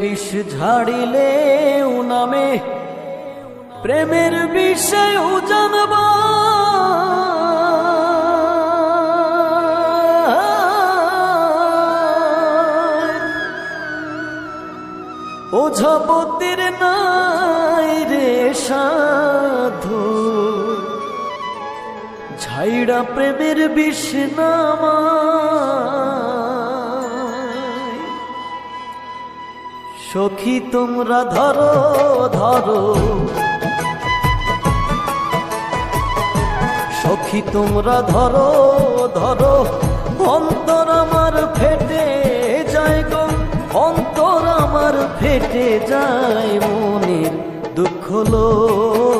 বিষ ঝাড়িলে নামে প্রেমের বিষয় জানবা। ওঝাপতির নাই রে সাধু ঝাইড়া প্রেমের বিষ নামায় সখী তোমরা ধরো ধরো। সখী তোমরা ধরো ধরো। অন্তর আমার ফেটে যায় গো, অন্তর আমার ফেটে যায় মনের দুঃখ লইয়া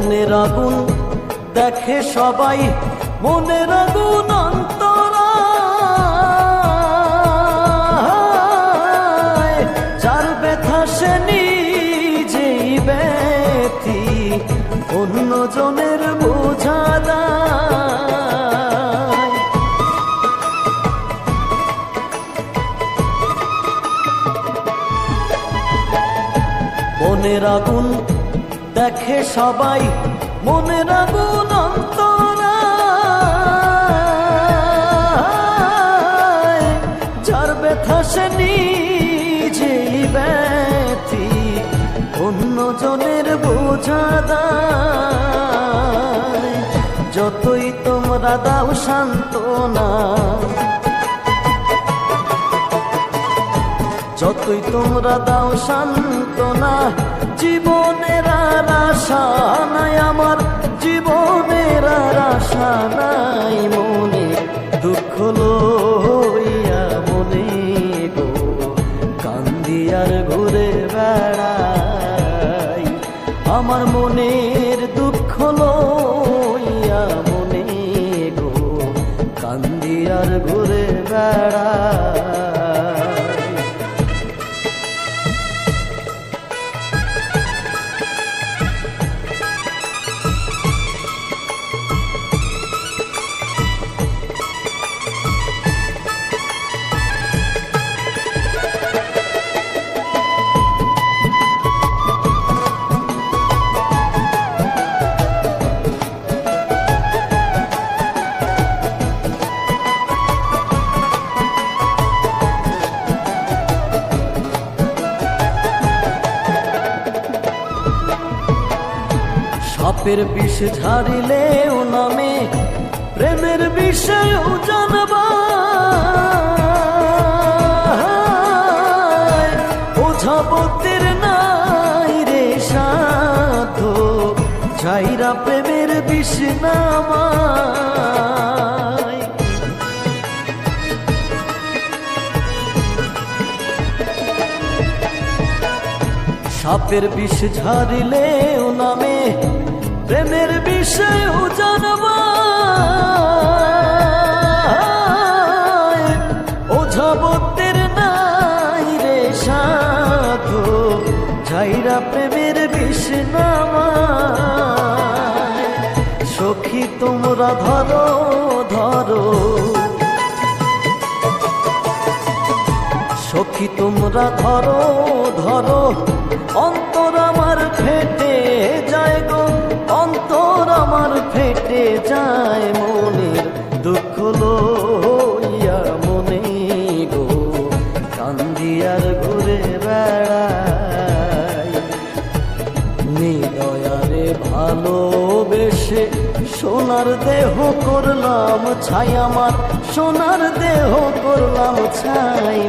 মনের আগুন দেখে সবাই মনের আগুন অন্তরা যার ব্যথা সে নিজেই ব্যথি অন্য জনের বোঝা। মনের আগুন দেখে সবাই মনের আগুন অন্তরা যার ব্যথা সে নিজেই ব্যথি, অন্য জনের বোঝা। যতই তোমরা দাও সান্ত্বনা, যতই তোমরা দাও সান্ত্বনা, জীবনের আর আশা আমার, জীবনের আর আশা নাই মনে। দুঃখ লইয়া মনে গো, কান্দি আর ঘুরে বেড়াই। আমার মনের দুঃখ লইয়া মনে গো, কান্দি আর ঘুরে বেড়াই। সাপের বিষ ঝাড়িলেও নামে, প্রেমের বিষয় জানবা। ওঝাপতির নাই রে সাধ যাইরা প্রেমের বিষ নামায়। সাপের বিষ ঝাড়িলেও নামে প্রেমের বিষয়েও জানবা ও জগতের নাই রে সাধু, ঝাইরা প্রেমের বিষ সখী তোমরা ধরো ধরো। সখী তোমরা ধরো ধরো। অন্তর আমার ফেটে যায় মনের দুঃখ লইয়া মনে গো। কান্দিয়ার ঘুরে বেড়াই। নিদয়ারে ভালোবেসে সোনার দেহ করলাম, ছাই আমার সোনার দেহ করলাম, ছাই